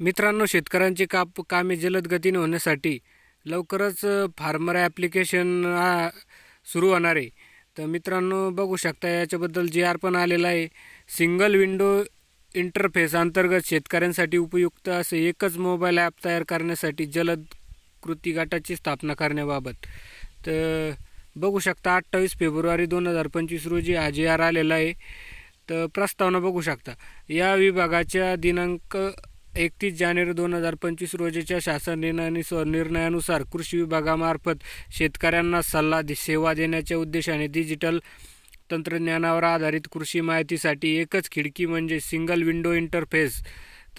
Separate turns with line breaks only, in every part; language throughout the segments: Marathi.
मित्रांनो शेतकऱ्यांची काप कामे जलद गतीने होण्यासाठी लवकरच फार्मर ॲप्लिकेशन हा सुरू होणार आहे. तर मित्रांनो बघू शकता याच्याबद्दल जी आर पण आलेला आहे. सिंगल विंडो इंटरफेस अंतर्गत शेतकऱ्यांसाठी उपयुक्त असे एकच मोबाईल ॲप तयार करण्यासाठी जलद कृती गटाची स्थापना करण्याबाबत. तर बघू शकता अठ्ठावीस फेब्रुवारी दोन हजार पंचवीस रोजी हा जी आर आलेला आहे. तर प्रस्तावना बघू शकता. या विभागाच्या दिनांक एकतीस जानेवारी दोन हजार पंचवीस रोजीच्या शासन निर्णयानुसार निर्णयानुसार कृषी विभागामार्फत शेतकऱ्यांना सल्ला सेवा देण्याच्या उद्देशाने डिजिटल तंत्रज्ञानावर आधारित कृषी माहितीसाठी एकच खिडकी म्हणजे सिंगल विंडो इंटरफेस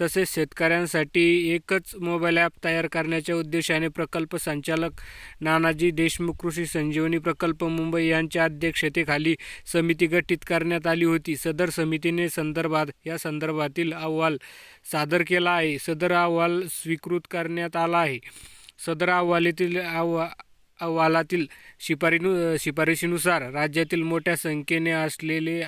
तसेच शेतकऱ्यांसाठी एकच मोबाईल ॲप तयार करण्याच्या उद्देशाने प्रकल्प संचालक नानाजी देशमुख कृषी संजीवनी प्रकल्प मुंबई यांच्या अध्यक्षतेखाली समिती गठीत करण्यात आली होती. सदर समितीने संदर्भात या संदर्भातील अहवाल सादर केला आहे. सदर अहवाल स्वीकृत करण्यात आला आहे. सदर अहवालातील अहवा अहवालातील शिफारीनु शिफारशीनुसार राज्यातील मोठ्या संख्येने असलेले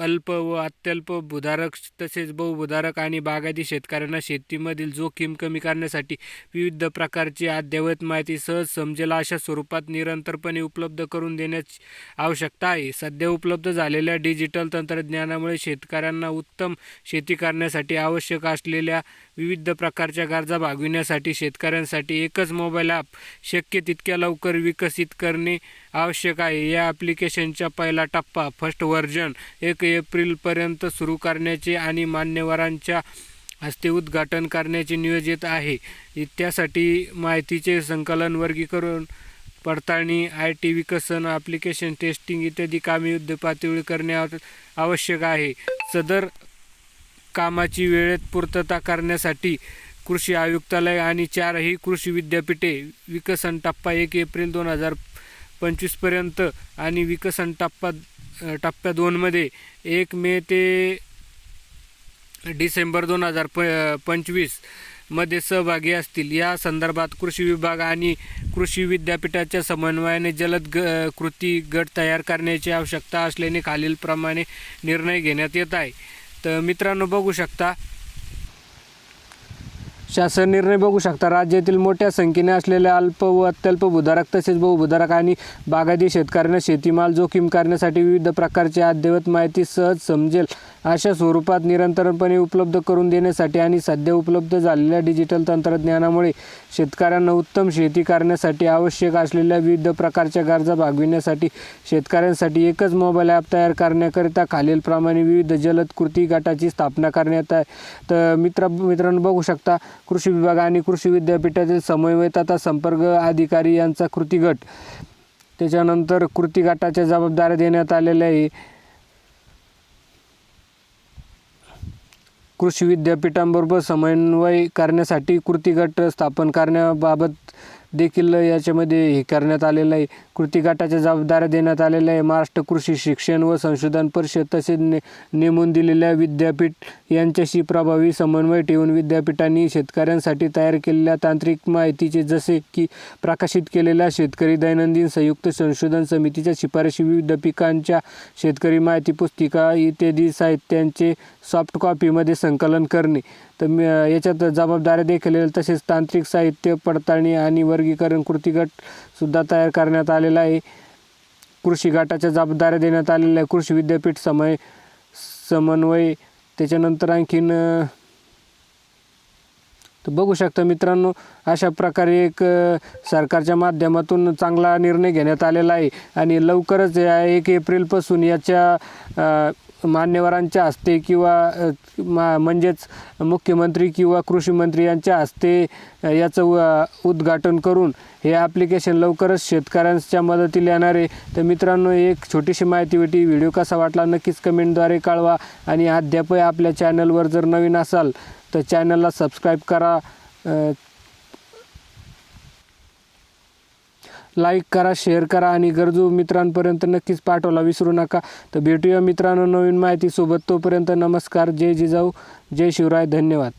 अल्प व अत्यल्प भूधारक तसेच बहुभूधारक आणि बागायती शेतकऱ्यांना शेतीमधील जोखीम कमी करण्यासाठी विविध प्रकारची अद्ययावत माहिती सहज समजेल अशा स्वरूपात निरंतरपणे उपलब्ध करून देण्याची आवश्यकता आहे. सध्या उपलब्ध झालेल्या डिजिटल तंत्रज्ञानामुळे शेतकऱ्यांना उत्तम शेती करण्यासाठी आवश्यक असलेल्या विविध प्रकारच्या गरजा भागविण्यासाठी शेतकऱ्यांसाठी एकच मोबाईल ॲप शक्य तितक्या लवकर विकसित करणे आवश्यक आहे. या ॲप्लिकेशनचा पहिला टप्पा फर्स्ट व्हर्जन एक एप्रिलपर्यंत सुरू करण्याचे आणि मान्यवरांच्या हस्ते उद्घाटन करण्याचे नियोजित आहे. त्यासाठी माहितीचे संकलन वर्गीकरण पडताळणी आय टी विकसन ॲप्लिकेशन टेस्टिंग इत्यादी कामे युद्ध पातळीवर करणे आवश्यक आहे. सदर कामाची वेळेत पूर्तता करण्यासाठी कृषी आयुक्तालय आणि चारही कृषी विद्यापीठे विकसन टप्पा एक एप्रिल दोन हजार पंचवीसपर्यंत आणि विकसन टप्पा टप्प्या दोनमध्ये एक मे ते डिसेंबर दोन हजार प पंचवीसमध्ये सहभागी असतील. या संदर्भात कृषी विभाग आणि कृषी विद्यापीठाच्या समन्वयाने जलद ग कृती गट तयार करण्याची आवश्यकता असल्याने खालीलप्रमाणे निर्णय घेण्यात येत आहे. तर मित्रांनो बघू शकता शासन निर्णय बघू शकता. राज्यातील मोठ्या संख्येने असलेल्या अल्प व अत्यल्प भूधारक तसेच बहुभूधारक आणि बागायती शेतकऱ्यांना शेतीमाल जोखीम करण्यासाठी विविध प्रकारची अद्ययावत माहिती सहज समजेल. अशा स्वरूपात निरंतरपणे उपलब्ध करून देण्यासाठी आणि सध्या उपलब्ध झालेल्या डिजिटल तंत्रज्ञानामुळे शेतकऱ्यांना उत्तम शेती करण्यासाठी आवश्यक असलेल्या विविध प्रकारच्या गरजा भागविण्यासाठी शेतकऱ्यांसाठी एकच मोबाईल ॲप तयार करण्याकरिता खालीलप्रमाणे विविध जलद कृती गटाची स्थापना करण्यात आहे तर मित्र मित्रांनो बघू शकता कृषी विभाग आणि कृषी विद्यापीठातील समन्वय तथा संपर्क अधिकारी यांचा कृती गट. त्याच्यानंतर कृती गटाच्या जबाबदाऱ्या देण्यात आलेल्या आहे. कृषी विद्यापीठांबरोबर समन्वय करण्यासाठी कृती गट स्थापन करण्याबाबत देखील याच्यामध्ये हे करण्यात आलेलं आहे. कृती गटाच्या जबाबदाऱ्या देण्यात आलेल्या आहे. महाराष्ट्र कृषी शिक्षण व संशोधन परिषद तसेच ने नेमून दिलेल्या विद्यापीठ यांच्याशी प्रभावी समन्वय ठेवून विद्यापीठांनी शेतकऱ्यांसाठी तयार केलेल्या तांत्रिक माहितीचे जसे की प्रकाशित केलेल्या शेतकरी दैनंदिन संयुक्त संशोधन समितीच्या शिफारशी विविध पिकांच्या शेतकरी माहिती पुस्तिका इत्यादी साहित्यांचे सॉफ्ट कॉपीमध्ये संकलन करणे. तर याच्यात जबाबदाऱ्या देखील तसेच तांत्रिक साहित्य पडताळणी आणि वर्गीकरण कृती गटसुद्धा तयार करण्यात आलेला आहे. कृषी गटाच्या जबाबदाऱ्या देण्यात आलेल्या आहे कृषी विद्यापीठ समय समन्वय त्याच्यानंतर आणखीन तर बघू शकता मित्रांनो अशा प्रकारे एक सरकारच्या माध्यमातून चांगला निर्णय घेण्यात आलेला आहे. आणि लवकरच या एक एप्रिलपासून याच्या मान्यवरांच्या हस्ते किंवा मा म्हणजेच मुख्यमंत्री किंवा कृषी मंत्री यांच्या हस्ते याचं उद्घाटन करून हे ॲप्लिकेशन लवकरच शेतकऱ्यांच्या मदतीला येणार आहे. तर मित्रांनो एक छोटीशी माहिती भेटी. व्हिडिओ कसा वाटला नक्कीच कमेंटद्वारे कळवा. आणि अद्यापही आपल्या चॅनलवर जर नवीन असाल तर चॅनलला सबस्क्राईब करा. लाईक करा शेअर करा आणि गरजू मित्रांपर्यंत नक्कीच पाठवला. विसरू नका. तर भेटूया मित्रांनो नवीन माहितीसोबत. तोपर्यंत नमस्कार. जय जिजाऊ. जय शिवराय. धन्यवाद.